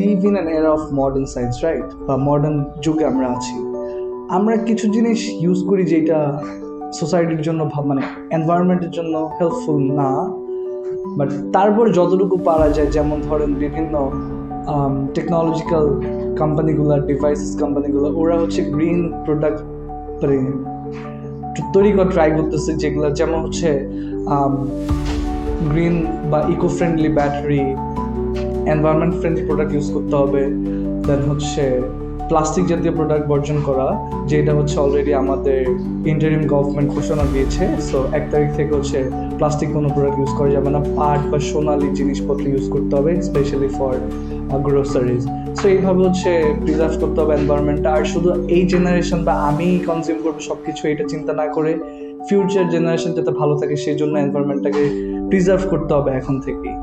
Live in an era of modern science right বা modern যুগে আমরা আছি। আমরা কিছু জিনিস ইউজ করি যেটা সোসাইটির জন্য মানে এনভায়রনমেন্টের জন্য হেল্পফুল না। বাট তারপর যতটুকু পারা যায়, যেমন ধরেন বিভিন্ন টেকনোলজিক্যাল কোম্পানিগুলো ডিভাইসেস কোম্পানিগুলো ওরা হচ্ছে গ্রিন প্রোডাক্ট মানে তৈরি করা ট্রাই করতেছে যেগুলো, যেমন হচ্ছে গ্রিন বা eco friendly battery environment friendly product use করতে হবে দেন হচ্ছে প্লাস্টিক জাতীয় প্রোডাক্ট বর্জন করা, যেটা হচ্ছে অলরেডি আমাদের ইন্টারিম গভর্নমেন্ট ঘোষণা দিয়েছে সো এক তারিখ থেকে হচ্ছে প্লাস্টিক কোনো প্রোডাক্ট ইউজ করা যাবে না, পাট বা সোনালি জিনিসপত্র ইউজ করতে হবে স্পেশালি ফর গ্রোসারিজ সো এইভাবে হচ্ছে প্রিজার্ভ করতে হবে এনভায়রনমেন্টটা আর শুধু এই জেনারেশন বা আমি কনজিউম করব সব কিছু এটা চিন্তা না করে ফিউচার জেনারেশন যাতে ভালো থাকে, সেই জন্য এনভায়রনমেন্টটাকে প্রিজার্ভ করতে হবে এখন থেকেই।